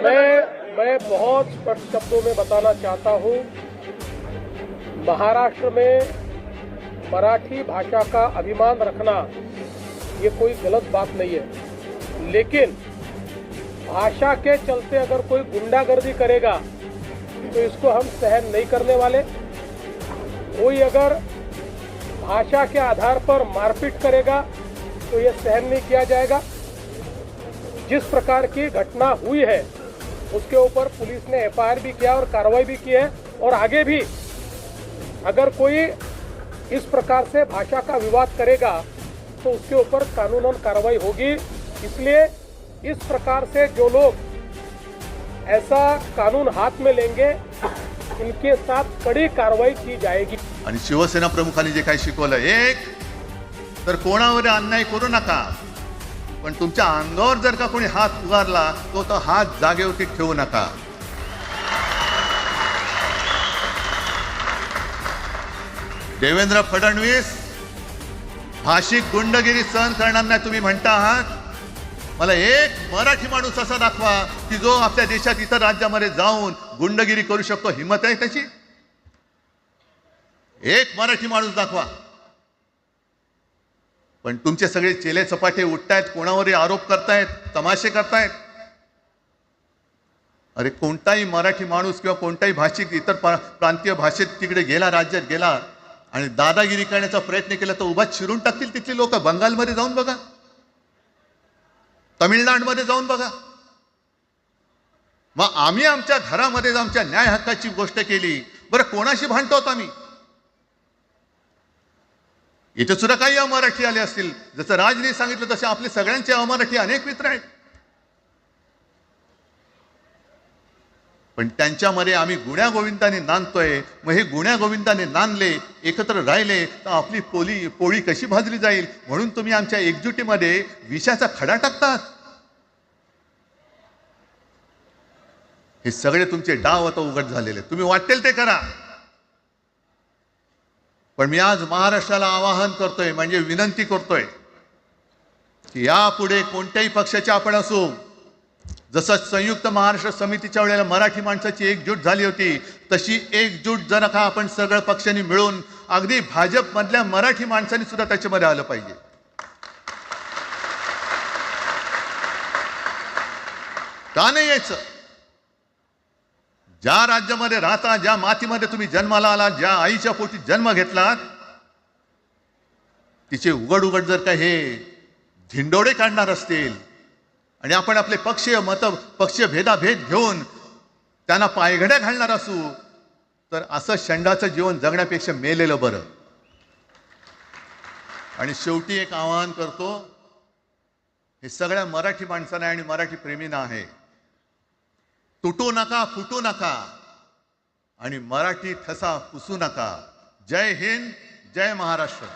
मैं मैं बहुत स्पष्ट शब्दों में बताना चाहता हूँ महाराष्ट्र में मराठी भाषा का अभिमान रखना ये कोई गलत बात नहीं है। लेकिन भाषा के चलते अगर कोई गुंडागर्दी करेगा तो इसको हम सहन नहीं करने वाले। कोई अगर भाषा के आधार पर मारपीट करेगा तो ये सहन नहीं किया जाएगा। जिस प्रकार की घटना हुई है उसके ऊपर पुलिस ने एफआईआर भी किया और कार्रवाई भी की है और आगे भी अगर कोई इस प्रकार से भाषा का विवाद करेगा तो उसके ऊपर कानूनन कार्रवाई होगी। इसलिए इस प्रकार से जो लोग ऐसा कानून हाथ में लेंगे, इनके साथ कड़ी कार्रवाई की जाएगी। शिवसेना प्रमुखांनी जे काही शिकवलं, एक, तर कोणावर अन्याय करू नका. पण तुमच्या अंगावर जर का कोणी हात उगारला तो तो हात जागेवरती ठेवू नका. देवेंद्र फडणवीस भाषिक गुंडगिरी सहन करणार नाही तुम्ही म्हणता आहात? मला एक मराठी माणूस असा दाखवा की जो आपल्या देशात इतर राज्यामध्ये जाऊन गुंडगिरी करू शकतो. हिंमत आहे त्याची? एक मराठी माणूस दाखवा. पण तुमचे सगळे चेले चपाटे उठतायत कोणावरही आरोप करतायत तमाशे करतायत. अरे कोणताही मराठी माणूस किंवा कोणताही भाषिक इतर प्रांतीय भाषेत तिकडे गेला राज्यात गेला आणि दादागिरी करण्याचा प्रयत्न केला तर उभा शिरून टाकतील तिथली लोक. बंगालमध्ये जाऊन बघा. तमिळनाडूमध्ये जाऊन बघा. मग आम्ही आमच्या घरामध्ये आमच्या न्याय हक्काची गोष्ट केली. बरं कोणाशी भांडतो आम्ही? इथे सुद्धा काही अमराठी आले असतील. जसं राजने सांगितलं तसे आपले सगळ्यांचे अमराठी अनेक मित्र आहेत. पण त्यांच्यामध्ये आम्ही गुण्या गोविंदाने नांदतोय. मग हे गुण्या गोविंदाने नांदले एकत्र राहिले तर आपली पोली पोळी कशी भाजली जाईल? म्हणून तुम्ही आमच्या एकजुटीमध्ये विषाचा खडा टाकतात. हे सगळे तुमचे डाव आता उघड झालेले तुम्ही वाटेल ते करा. पण मी आज महाराष्ट्राला आवाहन करतोय म्हणजे विनंती करतोय की यापुढे कोणत्याही पक्षाचे आपण असू जसं संयुक्त महाराष्ट्र समितीच्या वेळेला मराठी माणसाची एकजूट झाली होती तशी एकजूट जर का आपण सगळ्या पक्षांनी मिळून अगदी भाजपमधल्या मराठी माणसांनी सुद्धा त्याच्यामध्ये आलं पाहिजे. का नाही यायचं? ज्या राज्यामध्ये राहता ज्या मातीमध्ये तुम्ही जन्माला आलात ज्या आईच्या पोटी जन्म घेतलात तिचे उघड उघड जर का हे धिंडोडे काढणार असतील आणि आपण आपले पक्षीय मत पक्षीय भेदाभेद घेऊन त्यांना पायघड्या घालणार असू तर असं शंडाचं जीवन जगण्यापेक्षा मेलेलं बरं. आणि शेवटी एक आवाहन करतो हे सगळ्या मराठी माणसांना आणि मराठी प्रेमींना आहे. तुटू नका फुटू नका. आणि मराठी ठसा पुसू नका. जय हिंद जय महाराष्ट्र.